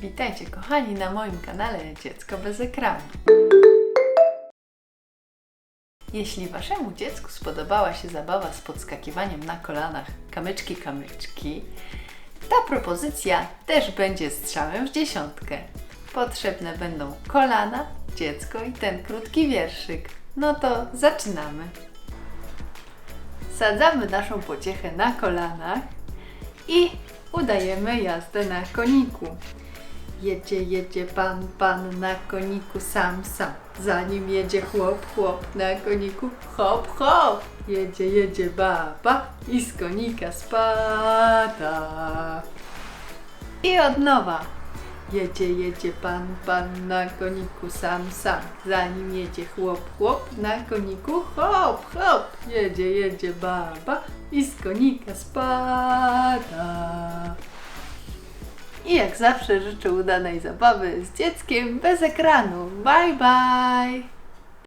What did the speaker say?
Witajcie kochani na moim kanale Dziecko bez ekranu. Jeśli waszemu dziecku spodobała się zabawa z podskakiwaniem na kolanach kamyczki kamyczki, ta propozycja też będzie strzałem w dziesiątkę. Potrzebne będą kolana, dziecko i ten krótki wierszyk. No to zaczynamy. Sadzamy naszą pociechę na kolanach i udajemy jazdę na koniku. Jedzie, jedzie pan, pan na koniku sam, sam. Za nim jedzie chłop, chłop na koniku, hop, hop. Jedzie, jedzie baba i z konika spada. I od nowa. Jedzie, jedzie pan, pan na koniku sam, sam. Za nim jedzie chłop, chłop na koniku, hop, hop. Jedzie, jedzie baba i z konika spada. I jak zawsze życzę udanej zabawy z dzieckiem bez ekranu. Bye bye!